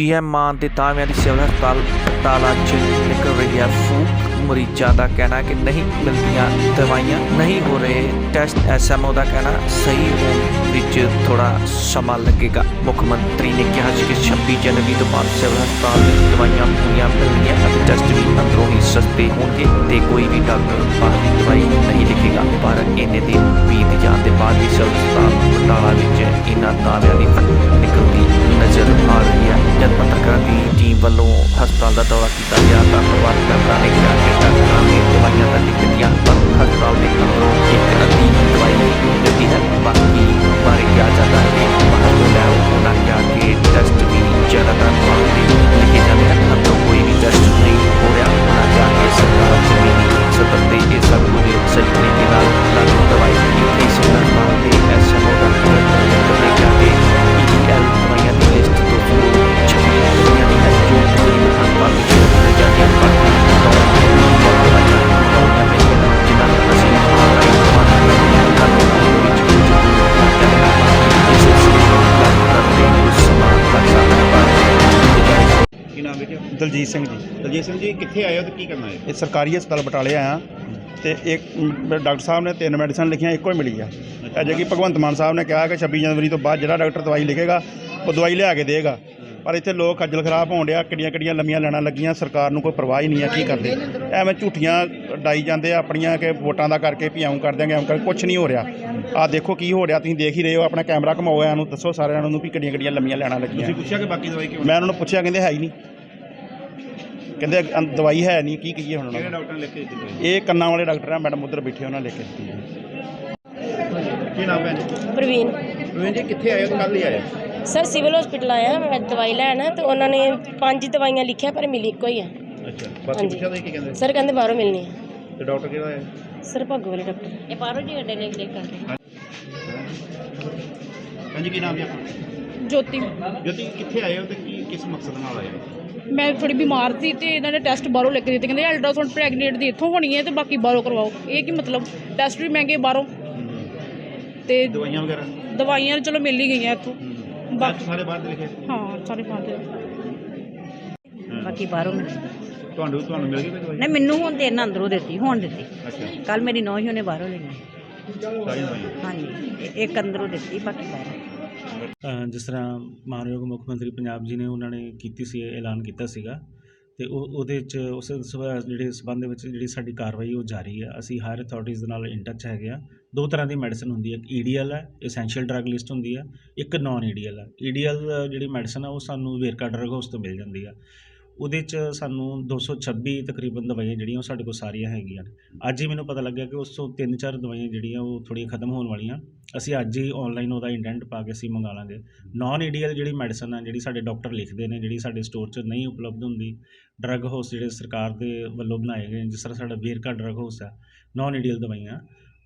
CM ਮਾਨ ਦੇ ਦਾਅਵਿਆਂ ਦੀ civil ਹਸਪਤਾਲ ਬਟਾਲਾ 'ਚ ਨਿਕਲ ਰਹੀ ਹੈ ਫੂਕ। ਮਰੀਜ਼ਾਂ ਦਾ ਕਹਿਣਾ ਕਿ ਨਹੀਂ ਮਿਲਦੀਆਂ ਦਵਾਈਆਂ, ਨਹੀਂ ਹੋ ਰਹੇ ਟੈਸਟ। ਐਸਐਮਓ ਦਾ ਕਹਿਣਾ, ਸਹੀ ਹੋਣ ਵਿੱਚ ਥੋੜਾ ਸਮਾਂ ਲੱਗੇਗਾ। ਮੁੱਖ ਮੰਤਰੀ ਨੇ ਕਿਹਾ ਕਿ 26 ਜਨਵਰੀ ਤੋਂ ਬਾਅਦ ਸਿਵਲ ਹਸਪਤਾਲ ਵਿੱਚ ਦਵਾਈਆਂ ਪੂਰੀਆਂ ਮਿਲਣਗੀਆਂ ਅਤੇ ਟੈਸਟ ਵੀ ਅੰਦਰੋਂ ਹੀ ਸਸਤੇ ਹੋਣਗੇ ਤੇ ਕੋਈ ਵੀ ਡਾਕਟਰ ਬਾਹਰ ਦੀ ਦਵਾਈ ਨਹੀਂ ਹਸਪਤਾਲ ਦਾ ਦੌਰਾ ਕੀਤਾ ਗਿਆ ਤਾਂ ਪ੍ਰਭਾਤ ਨੇ ਕਿਹਾ ਕਿ ਡਾਕਟਰਾਂ ਨੇ ਦਵਾਈਆਂ ਤਾਂ ਦਿੱਤੀਆਂ ਪਰ ਹਸਪਤਾਲ ਦੇ ਅੰਦਰੋਂ ਦਲਜੀਤ ਸਿੰਘ ਜੀ। ਦਲਜੀਤ ਸਿੰਘ ਜੀ ਕਿੱਥੇ ਆਏ ਹੋ ਤੇ ਕੀ ਕਰਨਾ ਹੈ? ਇਹ ਸਰਕਾਰੀ ਹਸਪਤਾਲ ਬਟਾਲੇ ਆਇਆ ਤੇ ਇੱਕ ਡਾਕਟਰ ਸਾਹਿਬ ਨੇ ਤਿੰਨ ਮੈਡੀਸਨ ਲਿਖੀਆਂ ਇੱਕੋ ਹੀ ਮਿਲੀ ਆ। ਅਜੇ ਕਿ ਭਗਵੰਤ ਮਾਨ ਸਾਹਿਬ ਨੇ ਕਿਹਾ ਕਿ 26 ਜਨਵਰੀ ਤੋਂ ਬਾਅਦ ਜਿਹੜਾ ਡਾਕਟਰ ਦਵਾਈ ਲਿਖੇਗਾ ਉਹ ਦਵਾਈ ਲਿਆ ਕੇ ਦੇਗਾ। ਪਰ ਇੱਥੇ ਲੋਕ ਖੱਜਲ ਖਰਾਬ ਹੋਣ ਡਿਆ ਕਿੱਡੀਆਂ ਕਿੱਡੀਆਂ ਲੰਮੀਆਂ ਲੈਣਾ ਲੱਗੀਆਂ ਸਰਕਾਰ ਨੂੰ ਕੋਈ ਪਰਵਾਹ ਹੀ ਨਹੀਂ ਆ ਕੀ ਕਰਦੇ। ਐਵੇਂ ਝੂਠੀਆਂ ਡਾਈ ਜਾਂਦੇ ਆ ਆਪਣੀਆਂ ਕਿ ਵੋਟਾਂ ਦਾ ਕਰਕੇ ਵੀ ਐਂ ਕਰ ਦਿਆਂਗੇ ਐਂ ਕਰ ਕੁਝ ਨਹੀਂ ਹੋ ਰਿਹਾ। ਆ ਦੇਖੋ ਕੀ ਹੋ ਰਿਹਾ ਤੁਸੀਂ ਦੇਖ ਹੀ ਰਹੇ ਹੋ ਆਪਣਾ ਕੈਮਰਾ ਘਮਾਓ ਇਹਨੂੰ ਦੱਸੋ ਸਾਰਿਆਂ ਨੂੰ ਵੀ ਕਿੱਡੀਆਂ ਕਿੱਡੀਆਂ ਲੰਮੀਆਂ ਲੈਣਾ ਲੱਗੀਆਂ। ਤੁਸੀਂ ਪੁੱਛਿਆ ਕਿ ਬਾਕੀ ਦਵਾਈ ਕਿਉਂ ਮੈਂ ਉਹਨਾਂ ਨੂੰ ਪੁੱਛਿਆ ਕਹਿੰਦੇ ਹੈ ਹੀ ਨਹੀਂ। ਕਹਿੰਦੇ ਅੰ- ਦਵਾਈ ਹੈ ਨਹੀਂ ਕੀ ਕਹੀਏ ਹੁਣ ਉਹਨਾਂ ਨੂੰ? ਡਾਕਟਰ ਨੇ ਲਿਖ ਕੇ ਦਿੱਤੀ ਦਵਾਈ? ਇਹ ਕੰਨਾਂ ਵਾਲੇ ਡਾਕਟਰ ਆ ਮੈਡਮ ਉੱਧਰ ਬੈਠੇ ਉਹਨਾਂ ਲਿਖ ਕੇ ਦਿੱਤੀ ਹੈ ਕੀ ਨਾਮ ਹੈ? ਪ੍ਰਵੀਨ। ਰਵਿੰਦਰ ਜੀ ਕਿੱਥੇ ਆਏ ਹੋ? ਕੱਲ ਹੀ ਆਏ ਸਰ ਸਿਵਲ ਹਸਪੀਟਲ ਆਇਆ ਮੈਂ ਦਵਾਈ ਲੈਣ ਤੇ ਉਹਨਾਂ ਨੇ ਪੰਜ ਦਵਾਈਆਂ ਲਿਖਿਆ ਪਰ ਮਿਲੀ ਇੱਕੋ ਹੀ ਆ। ਅੱਛਾ ਬਾਕੀ ਹਾਂਜੀ। ਪੁੱਛਿਆ ਤੁਸੀਂ ਕੀ ਕਹਿੰਦੇ? ਸਰ ਕਹਿੰਦੇ ਬਾਹਰੋਂ ਮਿਲਣੀ ਆ। ਤੇ ਡਾਕਟਰ ਕਿਹੜਾ ਹੈ ਸਰ ਭੱਗੋ ਵਾਲੇ ਡਾਕਟਰ। ਇਹ ਬਾਹਰੋਂ ਜੀ ਅੱਡੇ ਲੈ ਕਰਕੇ ਹਾਂਜੀ ਕੀ ਨਾਮ ਹੈ ਆਪਣਾ? ਜੋਤੀ। ਜੋਤੀ ਕਿੱਥੇ ਆਏ ਹੋ ਤੇ ਕੀ ਕਿਸ ਮਕਸਦ ਨਾਲ ਆਏ ਹੋ? ਮੈਂ ਥੋੜੀ ਬਿਮਾਰ ਸੀ ਤੇ ਇਹਨਾਂ ਨੇ ਟੈਸਟ ਬਾਹਰੋਂ ਲਿਖ ਕੇ ਦਿੱਤੇ। ਕਹਿੰਦੇ ਅਲਟਰਾਸਾਊਂਡ ਪ੍ਰੈਗਨੈਂਟ ਦੀ ਇੱਥੋਂ ਹੋਣੀ ਹੈ ਤੇ ਬਾਕੀ ਬਾਹਰੋਂ ਕਰਵਾਓ। ਇਹ ਕੀ ਮਤਲਬ? ਟੈਸਟ ਵੀ ਮਹਿੰਗੇ ਬਾਹਰੋਂ। ਤੇ ਦਵਾਈਆਂ ਵਗੈਰਾ? ਦਵਾਈਆਂ ਚਲੋ ਮਿਲ ਹੀ ਗਈਆਂ ਇੱਥੋਂ। ਬਾਕੀ ਸਾਰੇ ਬਾਹਰ ਦੇ ਲਿਖੇ? ਹਾਂ ਸਾਰੇ ਪਾਉਂਦੇ ਬਾਕੀ ਬਾਹਰੋਂ ਮਿਲ ਤੁਹਾਨੂੰ ਤੁਹਾਨੂੰ ਮਿਲ ਗਈ ਦਵਾਈ? ਨਹੀਂ ਮੈਨੂੰ ਹੁਣ ਤੇ ਇਹਨਾਂ ਅੰਦਰੋਂ ਦਿੱਤੀ ਹੁਣ ਦਿੱਤੀ। ਅੱਛਾ। ਕੱਲ ਮੇਰੀ ਨੌਂ ਹੀ ਉਹਨੇ ਬਾਹਰੋਂ ਦਵਾਈਆਂ? ਹਾਂਜੀ ਇੱਕ ਅੰਦਰੋਂ ਦਿੱਤੀ ਬਾਕੀ ਬਾਹਰੋਂ ਜਿਸ ਤਰ੍ਹਾਂ ਮਾਨਯੋਗ ਮੁੱਖ ਮੰਤਰੀ ਪੰਜਾਬ ਜੀ ਨੇ ਉਹਨਾਂ ਨੇ ਕੀਤੀ ਸੀ, ਐਲਾਨ ਕੀਤਾ ਸੀਗਾ। ਤੇ ਉਹ, ਉਹਦੇ ਚ ਉਸ ਸਬੰ- ਜਿਹੜੇ ਸਬੰਧ ਵਿੱਚ ਜਿਹੜੀ ਸਾਡੀ ਕਾਰਵਾਈ ਉਹ ਜਾਰੀ ਹੈ। ਅਸੀਂ ਹਾਇਰ ਅਥਾਰਟੀਜ਼ ਦੇ ਨਾਲ ਇਨ ਟੱਚ ਹੈਗੇ ਆ ਦੋ ਤਰ੍ਹਾਂ ਦੀ ਮੈਡੀਸਨ ਹੁੰਦੀ ਹੈ। ਇੱਕ ਈਡੀਐਲ ਹੈ ਐਸੈਂਸ਼ੀਅਲ ਡਰੱਗ ਲਿਸਟ ਹੁੰਦੀ ਹੈ। ਇੱਕ ਨਾਨ ਈਡੀਐਲ ਹੈ। ਈਡੀਐਲ ਜਿਹੜੀ ਮੈਡੀਸਨ ਆ ਉਹ ਸਾਨੂੰ ਵੇਰਕਾ ਡਰੱਗ ਹਾਊਸ ਤੋਂ ਮਿਲ ਜਾਂਦੀ ਹੈ। ਉਹਦੇ ਚ ਸਾਨੂੰ 226 ਤਕਰੀਬਨ ਦਵਾਈਆਂ ਜਿਹੜੀਆਂ ਉਹ ਸਾਡੇ ਕੋਲ ਸਾਰੀਆਂ ਹੈਗੀਆਂ ਨੇ। ਅੱਜ ਹੀ ਮੈਨੂੰ ਪਤਾ ਲੱਗਿਆ ਕਿ ਉਸ ਤੋਂ ਤਿੰਨ ਚਾਰ ਦਵਾਈਆਂ ਜਿਹੜੀਆਂ ਉਹ ਥੋੜ੍ਹੀਆਂ ਖਤਮ ਹੋਣ ਵਾਲੀਆਂ। ਅਸੀਂ ਅੱਜ ਹੀ ਆਨਲਾਈਨ ਉਹਦਾ ਇੰਡੈਂਟ ਪਾ ਕੇ ਅਸੀਂ ਮੰਗਾ ਲਾਂਗੇ। ਨਾਨ ਈਡੀਐਲ ਜਿਹੜੀ ਮੈਡੀਸਨ ਆ, ਜਿਹੜੀ ਸਾਡੇ ਡਾਕਟਰ ਲਿਖਦੇ ਨੇ, ਜਿਹੜੀ ਸਾਡੇ ਸਟੋਰ 'ਚ ਨਹੀਂ ਉਪਲਬਧ ਹੁੰਦੀ ਡਰੱਗ ਹਾਊਸ ਜਿਹੜੇ ਸਰਕਾਰ ਦੇ ਵੱਲੋਂ ਬਣਾਏ ਗਏ ਜਿਸ ਤਰ੍ਹਾਂ ਸਾਡਾ ਵੇਰਕਾ ਡਰੱਗ ਹਾਊਸ ਆ ਨਾਨ ਈਡੀਅਲ ਦਵਾਈਆਂ।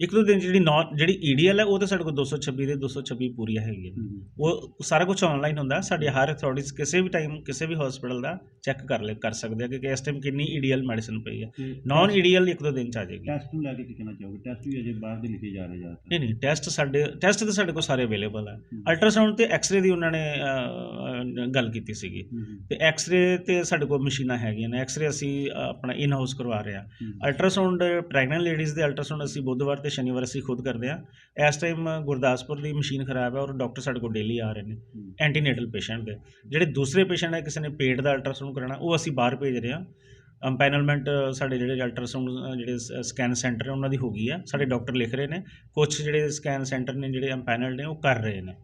ਇੱਕ ਦੋ ਦਿਨ ਜਿਹੜੀ ਨਾਨ ਜਿਹੜੀ ਈਡੀਐਲ ਹੈ ਉਹ ਤਾਂ ਸਾਡੇ ਕੋਲ 226 ਦੇ 226 ਪੂਰੀਆਂ ਹੈਗੀਆਂ ਉਹ ਸਾਰਾ ਕੁਝ ਆਨਲਾਈਨ ਹੁੰਦਾ ਸਾਡੀ ਹਰ ਅਥਾਰਟੀਜ਼ ਕਿਸੇ ਵੀ ਟਾਈਮ ਕਿਸੇ ਵੀ ਹਸਪੀਟਲ ਦਾ ਚੈੱਕ ਕਰ ਲੈ ਕਰ ਸਕਦੇ ਆ ਕਿ ਇਸ ਟਾਈਮ ਕਿੰਨੀ ਈਡੀਐਲ ਮੈਡੀਸਿਨ ਪਈ ਹੈ। ਨਾਨ ਈਡੀਐਲ ਇੱਕ ਦੋ ਦਿਨ 'ਚ ਆ ਜਾਏਗੀ। ਟੈਸਟ ਨੂੰ ਲੈ ਕੇ ਕੀ ਕਹਿਣਾ ਚਾਹੋਗੇ? ਟੈਸਟ ਵੀ ਅਜੇ ਬਾਹਰ ਦੇ ਲਿਖੇ ਜਾ ਰਹੇ ਜ਼ਿਆਦਾਤਰ। ਨਹੀਂ ਨਹੀਂ ਟੈਸਟ ਸਾਡੇ ਟੈਸਟ ਤਾਂ ਸਾਡੇ ਕੋਲ ਸਾਰੇ ਅਵੇਲੇਬਲ ਹੈ। ਅਲਟਰਾਸਾਊਂਡ ਤੇ ਐਕਸ-ਰੇ ਦੀ ਉਹਨਾਂ ਨੇ ਗੱਲ ਕੀਤੀ ਸੀਗੀ। ਤੇ ਐਕਸ-ਰੇ ਤੇ ਸਾਡੇ ਕੋਲ ਮਸ਼ੀਨਾਂ ਹੈਗੀਆਂ ਨੇ। ਐਕਸ-ਰੇ ਅਸੀਂ ਆਪਣਾ ਇਨ ਹਾਊਸ ਕਰਵਾ ਰਹੇ ਹੂੰ। ਅਲਟਰਾਸਾਊਂਡ ਪ੍ਰੈਗਨੈਂਟ ਲੇਡੀਜ਼ ਦੇ ਅਲਟਰਾਸਾਊਂਡ ਅਸੀਂ ਬੁੱਧਵਾਰ ਤੇ ਸ਼ਨੀਵਾਰ ਅਸੀਂ ਖੁਦ ਕਰਦੇ ਹਾਂ। ਇਸ ਟਾਈਮ ਗੁਰਦਾਸਪੁਰ ਦੀ ਮਸ਼ੀਨ ਖਰਾਬ ਹੈ ਔਰ ਡਾਕਟਰ ਸਾਡੇ ਕੋਲ ਡੇਲੀ ਆ ਰਹੇ ਨੇ। ਐਂਟੀਨੇਟਲ ਪੇਸ਼ੈਂਟ ਦੇ। ਜਿਹੜੇ ਦੂਸਰੇ ਪੇਸ਼ੈਂਟ ਹੈ ਕਿਸੇ ਨੇ ਪੇਟ ਦਾ ਅਲਟਰਾਸਾਊਂਡ ਕਰਾਉਣਾ ਉਹ ਅਸੀਂ ਬਾਹਰ ਭੇਜ ਰਹੇ ਹਾਂ। ਅੰਪੈਨਲਮੈਂਟ ਸਾਡੇ ਜਿਹੜੇ ਅਲਟਰਾਸਾਊਂਡ ਜਿਹੜੇ ਸਕੈਨ ਸੈਂਟਰ ਹੈ ਉਹਨਾਂ ਦੀ ਹੋ ਗਈ ਹੈ। ਸਾਡੇ ਡਾਕਟਰ ਲਿਖ ਰਹੇ ਨੇ। ਕੁਝ ਜਿਹੜੇ ਸਕੈਨ ਸੈਂਟਰ ਨੇ ਜਿਹੜੇ ਅੰਪੈਨਲ ਨੇ ਉਹ ਕਰ ਰਹੇ ਨੇ।